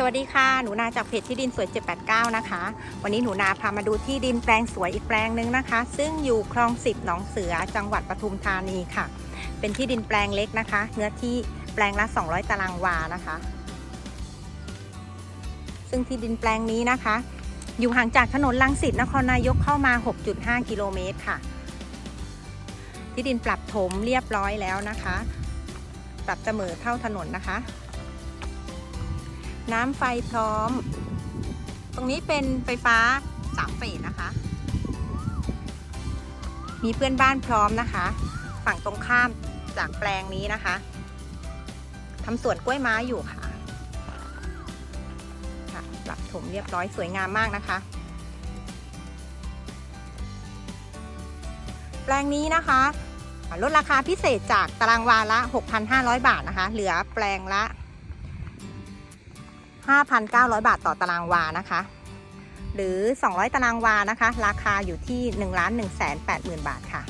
สวัสดีค่ะ หนูนาจากเพจที่ดินสวย 789 นะคะ วันนี้หนูนาพามาดูที่ดินแปลงสวยอีกแปลงหนึ่งนะคะ ซึ่งอยู่คลองสิบหนองเสือจังหวัดปทุมธานีค่ะ เป็นที่ดินแปลงเล็กนะคะ เนื้อที่แปลงละ 200 ตารางวานะคะ ซึ่งที่ดินแปลงนี้นะคะ อยู่ห่างจากถนนลังสิตนครนายกเข้ามา 6.5 กิโลเมตรค่ะ ที่ดินปรับถมเรียบร้อยแล้วนะคะ ปรับเสมอเท่าถนนนะคะ น้ำไฟพร้อม ตรงนี้เป็นไฟฟ้าสามเฟสนะคะ มีเพื่อนบ้านพร้อมนะคะ ฝั่งตรงข้ามจากแปลงนี้นะคะทำสวนกล้วยไม้อยู่ค่ะค่ะปรับถมเรียบร้อยสวยงามมากนะคะ แปลงนี้นะคะลดราคาพิเศษจากตารางวาละ 6,500 บาทนะคะ เหลือแปลงละ 5,900 บาทต่อตารางวานะคะ หรือ 200 ตารางวานะคะ ราคาอยู่ที่ 1 1 8 0 0 0 0 บาทค่ะ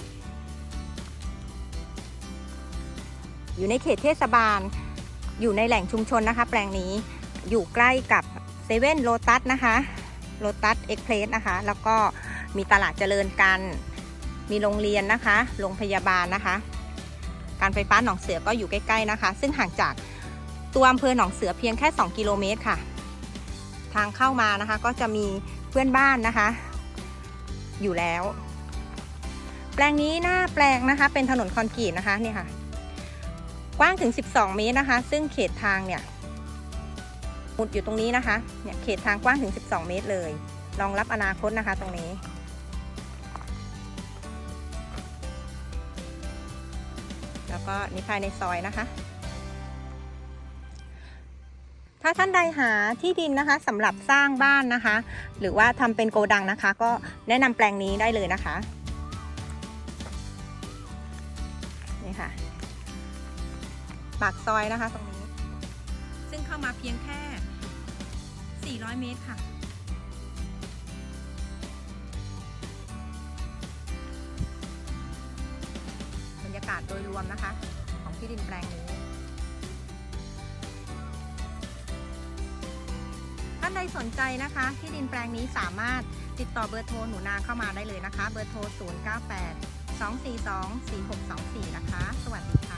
อยู่ในเขตเทศบาล อยู่ในแหล่งชุมชนนะคะ แปลงนี้อยู่ใกล้กับเซเว่นโลตัสนะคะโลตัสเอ็กเพรสนะคะ แล้วก็มีตลาดเจริญกัน มีโรงเรียนนะคะ โรงพยาบาลนะคะ การไฟฟ้าหนองเสือก็อยู่ใกล้ ๆ นะคะ ซึ่งห่างจาก ตัวอำเภอหนองเสือเพียงแค่ 2 กิโลเมตรค่ะ ทางเข้ามานะคะก็จะมีเพื่อนบ้านนะคะ อยู่แล้ว แปลงนี้หน้าแปลงนะคะ เป็นถนนคอนกรีตนะคะนี่ค่ะ กว้างถึง 12 เมตรนะคะ ซึ่งเขตทางเนี่ยมุดอยู่ตรงนี้นะคะเนี่ยเขตทางกว้างถึง 12 เมตรเลยรองรับอนาคตนะคะ ตรงนี้แล้วก็นี่ภายในซอยนะคะ ถ้าท่านใดหาที่ดินนะคะสำหรับสร้างบ้านนะคะ หรือว่าทำเป็นโกดังนะคะ ก็แนะนำแปลงนี้ได้เลยนะคะนี่ค่ะปากซอยนะคะตรงนี้ ซึ่งเข้ามาเพียงแค่ 400 เมตรค่ะบรรยากาศโดยรวมนะคะ ของที่ดินแปลงนี้านใดสนใจนะคะ ที่ดินแปลงนี้สามารถติดต่อเบอร์โทรหนูนาเข้ามาได้เลยนะคะ เบอร์โทร 098 242 4624 นะคะ สวัสดีค่ะ